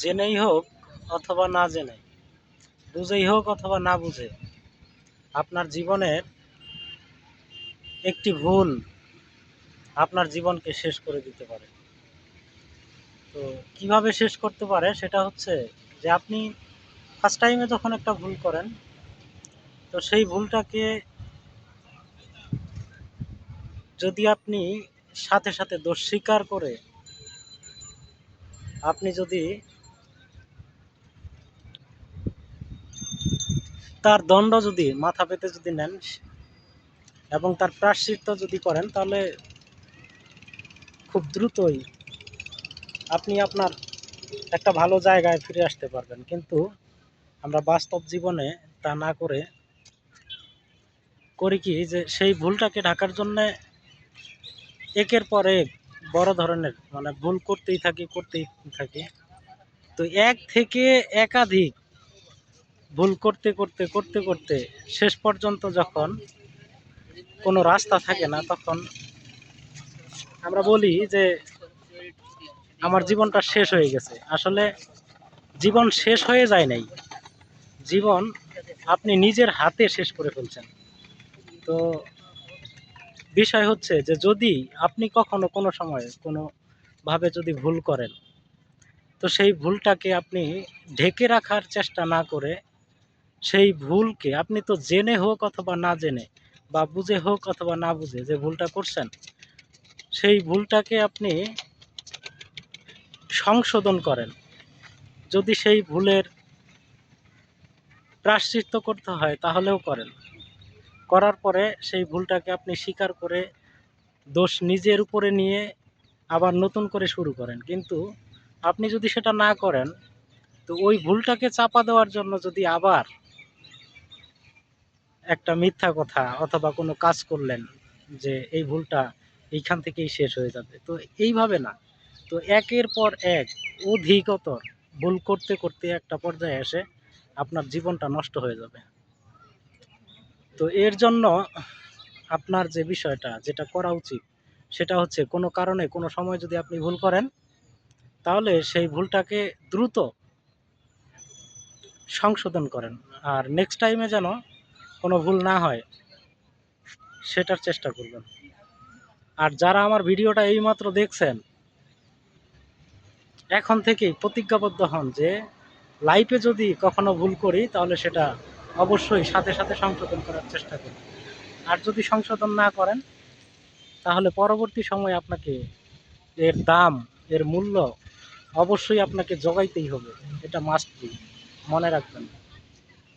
জেনেই হোক অথবা না জেনে বুঝেই হোক অথবা না বুঝে, আপনার জীবনের একটি ভুল আপনার জীবনকে শেষ করে দিতে পারে। তো কীভাবে শেষ করতে পারে সেটা হচ্ছে যে আপনি ফার্স্ট টাইমে যখন একটা ভুল করেন, তো সেই ভুলটাকে যদি আপনি সাথে সাথে দোষ স্বীকার করে, আপনি যদি তার দণ্ড যদি, মাথা পেতে যদি নেন এবং তার প্রাশ্চিত্য যদি করেন, তাহলে খুব দ্রুতই আপনি আপনার একটা ভালো জায়গায় ফিরে আসতে পারবেন। কিন্তু আমরা বাস্তব জীবনে তা না করে করি কি, যে সেই ভুলটাকে ঢাকার জন্যে একের পর এক বড় ধরনের মানে ভুল করতেই থাকি করতেই থাকি। তো এক থেকে একাধিক ভুল করতে করতে করতে করতে শেষ পর্যন্ত যখন কোনো রাস্তা থাকে না, তখন আমরা বলি যে আমার জীবনটা শেষ হয়ে গেছে। আসলে জীবন শেষ হয়ে যায় নাই। জীবন আপনি নিজের হাতে শেষ করে ফেলছেন। তো বিষয় হচ্ছে যে যদি আপনি কখনো কোনো সময় কোনো ভাবে যদি ভুল করেন, তো সেই ভুলটাকে আপনি ঢেকে রাখার চেষ্টা না করে সেই ভুলকে আপনি তো জেনে হোক অথবা না জেনে বা বুঝে হোক অথবা না বুঝে যে ভুলটা করছেন, সেই ভুলটাকে আপনি সংশোধন করেন। যদি সেই ভুলের প্রাশ্চিত্য করতে হয় তাহলেও করেন। করার পরে সেই ভুলটাকে আপনি স্বীকার করে দোষ নিজের উপরে নিয়ে আবার নতুন করে শুরু করেন। কিন্তু আপনি যদি সেটা না করেন, তো ওই ভুলটাকে চাপা দেওয়ার জন্য যদি আবার একটা মিথ্যা কথা অথবা কোনো কাজ করলেন যে এই ভুলটা এইখান থেকেই শেষ হয়ে যাবে। তো এইভাবে না। তো একের পর এক অধিকতর ভুল করতে করতে একটা পর্যায়ে এসে আপনার জীবনটা নষ্ট হয়ে যাবে। তো এর জন্য আপনার যে বিষয়টা যেটা করা উচিত সেটা হচ্ছে কোনো কারণে কোনো সময় যদি আপনি ভুল করেন, তাহলে সেই ভুলটাকে দ্রুত সংশোধন করেন। আর নেক্সট টাইমে যেন কোনো ভুল না হয়, সেটার চেষ্টা করবেন। আর যারা আমার ভিডিওটা এইমাত্র দেখছেন, এখন থেকেই প্রতিজ্ঞাবদ্ধ হন যে লাইফে যদি কখনো ভুল করি, তাহলে সেটা অবশ্যই সাথে সাথে সংশোধন করার চেষ্টা করি আর যদি সংশোধন না করেন, তাহলে পরবর্তী সময়ে আপনাকে এর দাম, এর মূল্য অবশ্যই আপনাকে জোগাইতেই হবে। এটা মাস্ট বি মনে রাখবেন।